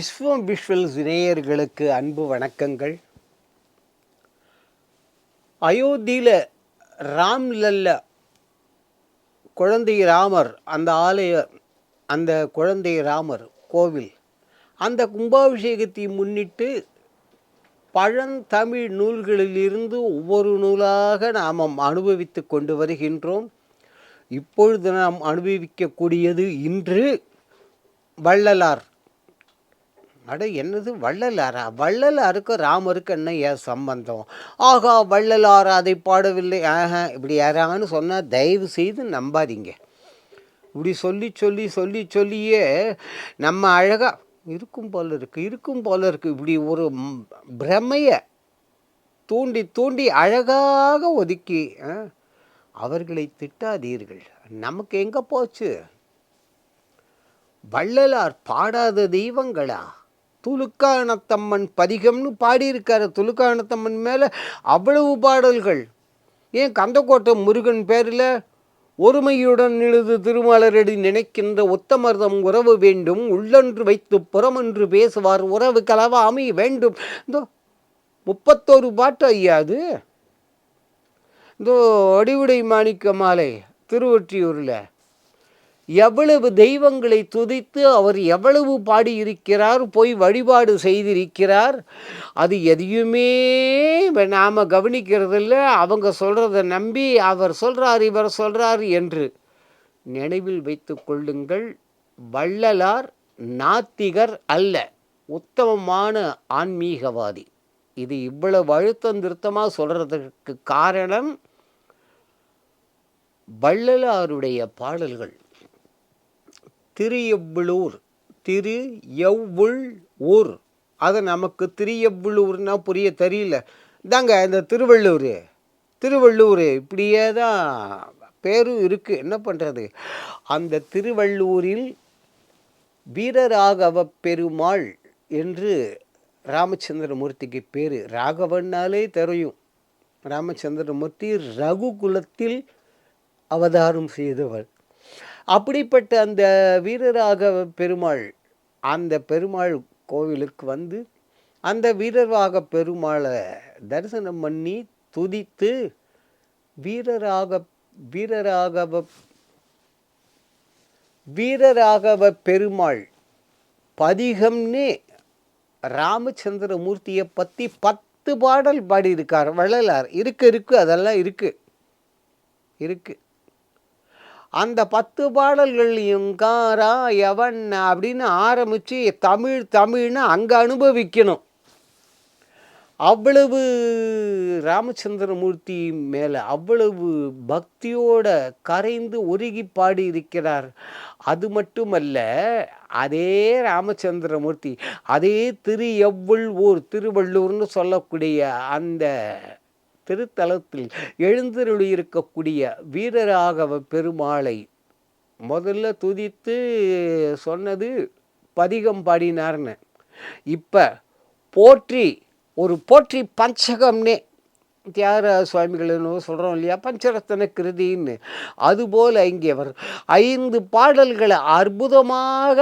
விஸ்வம் visuals நேயர்களுக்கு அன்பு வணக்கங்கள். அயோத்தியில் ராம்லல்ல குழந்தை ராமர் அந்த ஆலய அந்த குழந்தை ராமர் கோவில் அந்த கும்பாபிஷேகத்தை முன்னிட்டு பழந்தமிழ் நூல்களிலிருந்து ஒவ்வொரு நூலாக நாம் அனுபவித்து கொண்டு வருகின்றோம். இப்பொழுது நாம் அனுபவிக்கக்கூடியது இன்று வள்ளலார். அட என்னது வள்ளலாரா? வள்ளலாருக்கு ராமருக்கு என்ன ஏன் சம்பந்தம்? ஆகா வள்ளலார் அதை பாடவில்லை. ஆஹா இப்படி யாரான்னு சொன்னால் தயவு செய்து நம்பாதீங்க. இப்படி சொல்லி சொல்லி சொல்லி சொல்லியே நம்ம அழகாக இருக்கும் போல இருக்குது இருக்கும் போல இருக்குது இப்படி ஒரு பிரமையை தூண்டி தூண்டி அழகாக ஒதுக்கி ஆ, அவர்களை திட்டாதீர்கள். நமக்கு எங்கே போச்சு? வள்ளலார் பாடாத தெய்வங்களா? துலுக்கானத்தம்மன் பதிகம்னு பாடியிருக்காரு. துலுக்கானத்தம்மன் மேலே அவ்வளவு பாடல்கள். ஏன் கந்தக்கோட்டை முருகன் பேரில் ஒருமையுடன் எழுது திருமலரடி நினைக்கின்ற உத்தமர்தம் உறவு வேண்டும். உள்ளொன்று வைத்து புறமொன்று பேசுவார். உறவு கலவாமை வேண்டும். இந்தோ முப்பத்தோரு பாட்டு ஐயா அது. இதோ அடிவுடை மாணிக்க மாலை திருவொற்றியூரில். எவ்வளவு தெய்வங்களை துதித்து அவர் எவ்வளவு பாடியிருக்கிறார் போய் வழிபாடு செய்திருக்கிறார் அது எதையுமே நாம் கவனிக்கிறதில்ல. அவங்க சொல்கிறத நம்பி அவர் சொல்கிறார் இவர் சொல்கிறார் என்று நினைவில் வைத்து கொள்ளுங்கள். வள்ளலார் நாத்திகர் அல்ல உத்தமமான ஆன்மீகவாதி. இது இவ்வளவு அழுத்தம் திருத்தமாக சொல்கிறதுக்கு காரணம் வள்ளலாருடைய பாடல்கள். திரு எவ்வளூர் திரு எவ்வுள் ஊர். அதை நமக்கு திரு எவ்வளூர்னா புரிய தெரியல. தாங்க இந்த திருவள்ளூர். திருவள்ளூர் இப்படியே தான் பேரும் இருக்குது என்ன பண்ணுறது அந்த திருவள்ளூரில் வீரராகவ பெருமாள் என்று ராமச்சந்திரமூர்த்திக்கு பேர். ராகவன்னாலே தெரியும். ராமச்சந்திரமூர்த்தி ரகுகுலத்தில் அவதாரம் செய்தவர் அப்படிப்பட்ட அந்த வீரராக பெருமாள் அந்த பெருமாள் கோவிலுக்கு வந்து அந்த வீரராக பெருமாளை தரிசனம் பண்ணி துதித்து வீரராக வீரராகவ வீரராகவ பெருமாள் பதிகம்னு ராமச்சந்திரமூர்த்தியை பற்றி பத்து பாடல் பாடியிருக்கார் வள்ளலார். இருக்கு இருக்கு அதெல்லாம் இருக்கு. இருக்குது அந்த பத்து பாடல்கள்லையும் காரா எவன் அப்படின்னு ஆரம்பித்து தமிழ் தமிழ்னு அங்கே அனுபவிக்கணும். அவ்வளவு ராமச்சந்திரமூர்த்தி மேலே அவ்வளவு பக்தியோட கரைந்து ஒருகி பாடி இருக்கிறார் அது மட்டுமல்ல அதே ராமச்சந்திரமூர்த்தி அதே திரு எவ்வள் ஊர் திருவள்ளூர்னு சொல்லக்கூடிய அந்த திருத்தலத்தில் எழுந்திருளியிருக்கக்கூடிய வீரராகவ பெருமாளை முதல்ல துதித்து சொன்னது பதிகம் பாடினார்னு. இப்போ போற்றி ஒரு போற்றி பஞ்சகம்னே. தியாகராஜ சுவாமிகள்னு சொல்கிறோம் இல்லையா? பஞ்சரத்தன கிருதின்னு. அதுபோல் இங்கே அவர் ஐந்து பாடல்களை அற்புதமாக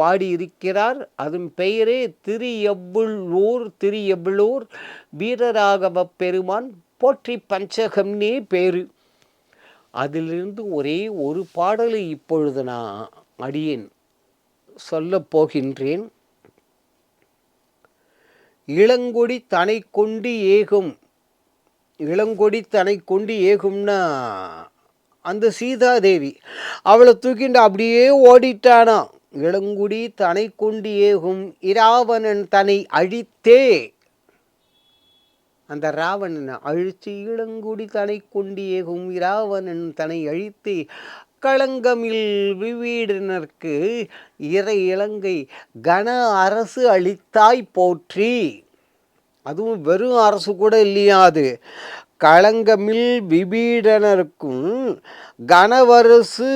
பாடியிருக்கிறார். அதன் பெயரே திரு எவ்வளூர் திரு எவ்வளூர் வீரராகவ பெருமான் போற்றி பஞ்சகம்னே பேரு அதிலிருந்து ஒரே ஒரு பாடலை இப்பொழுது நான் அடியேன் சொல்லப் போகின்றேன். இளங்கொடி தனை கொண்டு ஏகும். இளங்கொடி தனை கொண்டு ஏகும்னா அந்த சீதாதேவி. அவளை தூக்கிண்டு அப்படியே ஓடிட்டானா இளங்குடி தனை கொண்டு ஏகும் இராவணன் தன்னை அழித்தே. அந்த ராவணனை அழித்து இளங்குடி தனை கொண்டு ஏகும் இராவணன் தன்னை அழித்து. களங்கமில் விவீடனருக்கு இறை இலங்கை கன அரசு அளித்தாய் போற்றி. அதுவும் வெறும் அரசு கூட இல்லையா அது? களங்கமில் விபீடனருக்கும் கனவரசு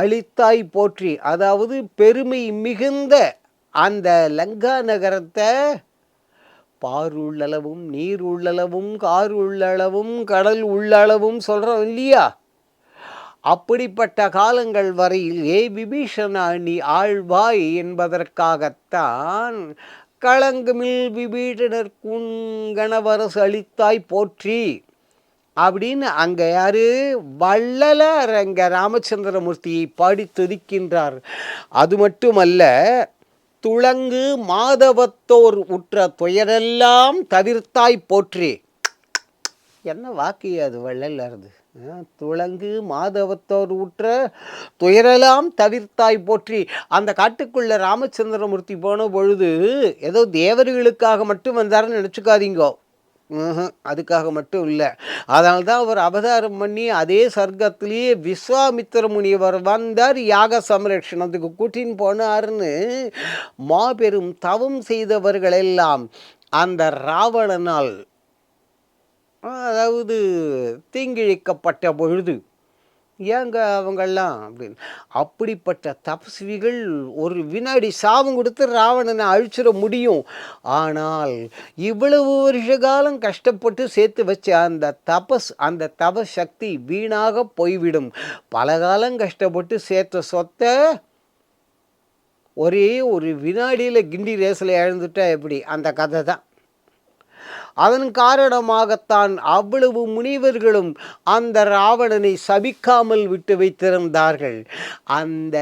அளித்தாய் போற்றி. அதாவது பெருமை மிகுந்த அந்த லங்கா நகரத்தை பார் உள்ளளவும் நீர் உள்ளளவும் கார் உள்ளளவும் கடல் உள்ளளவும் சொல்கிறோம் இல்லையா? அப்படிப்பட்ட காலங்கள் வரையில் ஏ விபீஷணா நீ ஆழ்வாய் என்பதற்காகத்தான் களங்குமில் விபீஷணர் குங்கணவரசு அளித்தாய் போற்றி. அப்படின்னு அங்கே யார்? வள்ளலார் அங்கே ராமச்சந்திரமூர்த்தியை பாடி துதிக்கின்றார் அது மட்டுமல்ல துளங்கு மாதவத்தோர் உற்ற துயரெல்லாம் தவிர்த்தாய் போற்றி. என்ன வாக்கு அது வள்ளலாரது? துளங்கு மாதவத்தோர் ஊற்ற துயரெல்லாம் தவிர்த்தாய் போற்றி. அந்த காட்டுக்குள்ள ராமச்சந்திரமூர்த்தி போன பொழுது ஏதோ தேவர்களுக்காக மட்டும் வந்தாருன்னு நினச்சிக்காதீங்கோ. அதுக்காக மட்டும் இல்லை. அதனால்தான் அவர் அவதாரம் பண்ணி அதே சர்க்கத்திலேயே விஸ்வாமித்திர முனிவர் வந்தார் யாக சம்ரட்சணத்துக்கு கூட்டின்னு போனார்னு மாபெரும் தவம் செய்தவர்களெல்லாம் அந்த ராவணனால் அதாவது தீங்கிழிக்கப்பட்ட பொழுது ஏங்க அவங்கெல்லாம் அப்படின்னு. அப்படிப்பட்ட தபஸ்விகள் ஒரு வினாடி சாபம் கொடுத்து ராவணனை அழிச்சிட முடியும். ஆனால் இவ்வளவு வருஷ காலம் கஷ்டப்பட்டு சேர்த்து வச்ச அந்த தபஸ் அந்த தப சக்தி வீணாக போய்விடும். பல காலம் கஷ்டப்பட்டு சேர்த்த சொத்தை ஒரே ஒரு வினாடியில் கிண்டி ரேஸில் இழந்துட்டா எப்படி? அந்த கதை தான் அதன் காரணமாகத்தான் அவ்வளவு முனிவர்களும் அந்த ராவணனை சபிக்காமல் விட்டு வைத்திருந்தார்கள். அந்த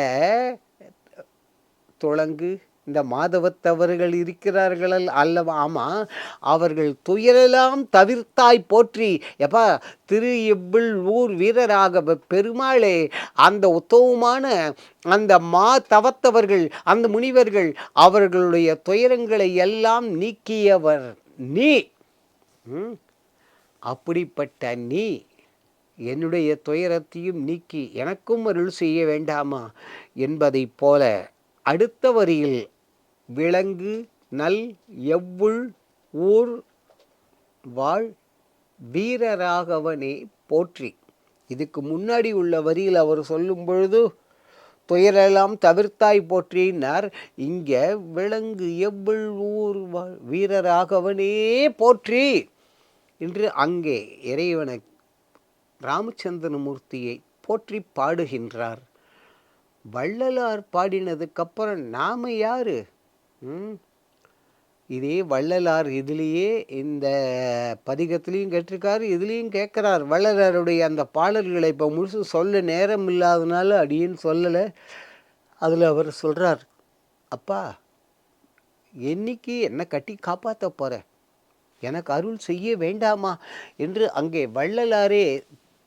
துளங்கு இந்த மாதவத்தவர்கள் இருக்கிறார்கள் அல்லவா? ஆமாம் அவர்கள் துயரெல்லாம் தவிர்த்தாய் போற்றி. எப்பா திரு எவ்வில் ஊர் வீரராக பெருமாளே அந்த உத்தவமான அந்த மா தவத்தவர்கள் அந்த முனிவர்கள் அவர்களுடைய துயரங்களை எல்லாம் நீக்கியவர் நீ. அப்படிப்பட்ட நீ என்னுடைய துயரத்தையும் நீக்கி எனக்கும் அருள் செய்ய வேண்டாமா என்பதைப் போல அடுத்த வரியில் விலங்கு நல் எவ்வுள் ஊர் வாழ் வீரராகவனே போற்றி. இதுக்கு முன்னாடி உள்ள வரியில் அவர் சொல்லும் பொழுது துயரெல்லாம் தவிர்த்தாய் போற்றினார் இங்கே விலங்கு எவ்வுள் ஊர் வீரராகவனே போற்றி என்று அங்கே இறைவனை ராமச்சந்திரமூர்த்தியை போற்றி பாடுகின்றார். வள்ளலார் பாடினதுக்கப்புறம் நாம் யாரு? ம்? இதே வள்ளலார் இதுலேயே இந்த பதிகத்திலையும் கேட்டிருக்காரு இதுலேயும் கேட்குறார். வள்ளலாருடைய அந்த பாடல்களை இப்போ முழுசு சொல்ல நேரம் இல்லாதனால அப்படின்னு சொல்லலை. அதில் அவர் சொல்கிறார் அப்பா என்னைக்கு என்னை கட்டி காப்பாற்ற போகிற எனக்கு அருள் செய்ய வேண்டாமா? என்று அங்கே வள்ளலாரே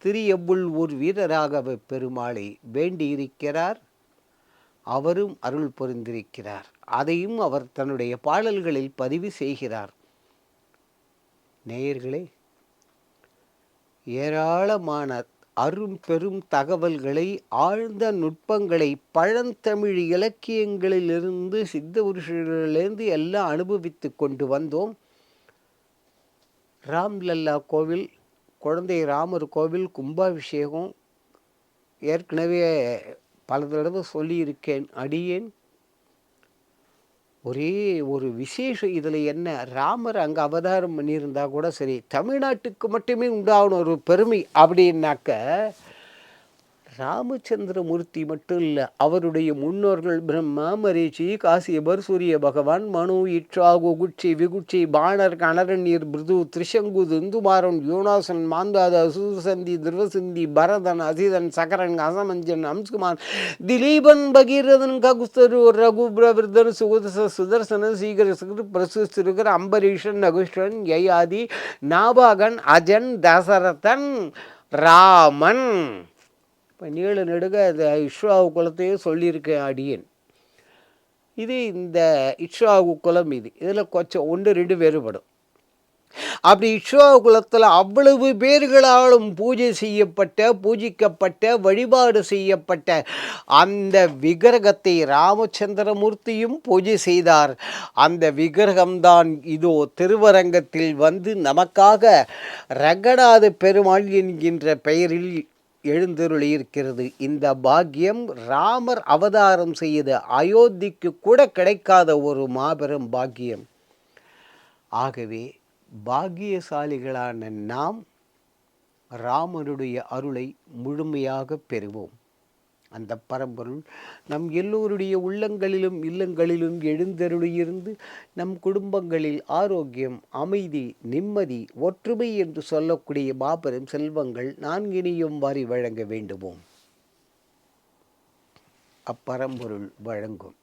திரியபுள் ஒரு வீரராகவ பெருமாளை வேண்டியிருக்கிறார். அவரும் அருள் புரிந்திருக்கிறார். அதையும் அவர் தன்னுடைய பாடல்களில் பதிவு செய்கிறார். நேயர்களே ஏராளமான அரும் பெரும் தகவல்களை ஆழ்ந்த நுட்பங்களை பழந்தமிழ் இலக்கியங்களிலிருந்து சித்த புருஷர்களிலிருந்து எல்லாம் அனுபவித்து கொண்டு வந்தோம். ராம்லல்லா கோவில் குழந்தை ராமர் கோவில் கும்பாபிஷேகம் ஏற்கனவே பல தடவை சொல்லியிருக்கேன் அடியேன். ஒரே ஒரு விசேஷம் இதில் என்ன? ராமர் அங்கே அவதாரம் பண்ணியிருந்தா கூட சரி தமிழ்நாட்டுக்கு மட்டுமே உண்டான ஒரு பெருமை அப்படின்னாக்க ராமச்சந்திரமூர்த்தி மட்டும் இல்லை அவருடைய முன்னோர்கள் பிரம்மா மரீச்சி காசியபர் சூரிய பகவான் மனு இட்சாகு குட்சி விகுட்சி பாணர் கணரண்யர் பிருது திரிசங்கு துந்துமாரன் யோனாசன் மாந்தாத சுசந்தி திருவசந்தி பரதன் அசிதன் சகரன் அசமஞ்சன் அம்சுமான் திலீபன் பகீரதன் ககுஸ்தரு ரகு பிரவிருதன் சுகுதச சுதர்சன சீகர சுகர் அம்பரீஷன் நகுஷ்டன் யயாதி நாபாகன் அஜன் தசரதன் ராமன். இப்போ நீள நெடுக இந்த இஷ்வாவு குலத்தையும் சொல்லியிருக்கேன் அடியேன். இது இந்த இஷ்வாகு குலம் இது. இதில் கொஞ்சம் ஒன்று ரெண்டு வேறுபடும். அப்படி இஷ்வாகு குலத்தில் அவ்வளவு பேர்களாலும் பூஜை செய்யப்பட்ட பூஜிக்கப்பட்ட வழிபாடு செய்யப்பட்ட அந்த விக்கிரகத்தை ராமச்சந்திரமூர்த்தியும் பூஜை செய்தார். அந்த விக்கிரகம்தான் இதோ திருவரங்கத்தில் வந்து நமக்காக ரங்கநாத பெருமாள் என்கின்ற பெயரில் எழுந்தருளியிருக்கிறது. இந்த பாக்கியம் ராமர் அவதாரம் செய்த அயோத்திக்கு கூட கிடைக்காத ஒரு மாபெரும் பாக்கியம். ஆகவே பாக்கியசாலிகளான நாம் ராமனுடைய அருளை முழுமையாக பெறுவோம். அந்த பரம்பொருள். நம் எல்லோருடைய உள்ளங்களிலும் இல்லங்களிலும் எழுந்தருளியிருந்து நம் குடும்பங்களில் ஆரோக்கியம் அமைதி நிம்மதி ஒற்றுமை என்று சொல்லக்கூடிய மாபெரும் செல்வங்கள் நான்கினையும் வாரி வழங்க வேண்டுமோம் அப்பரம்பொருள் வழங்கும்.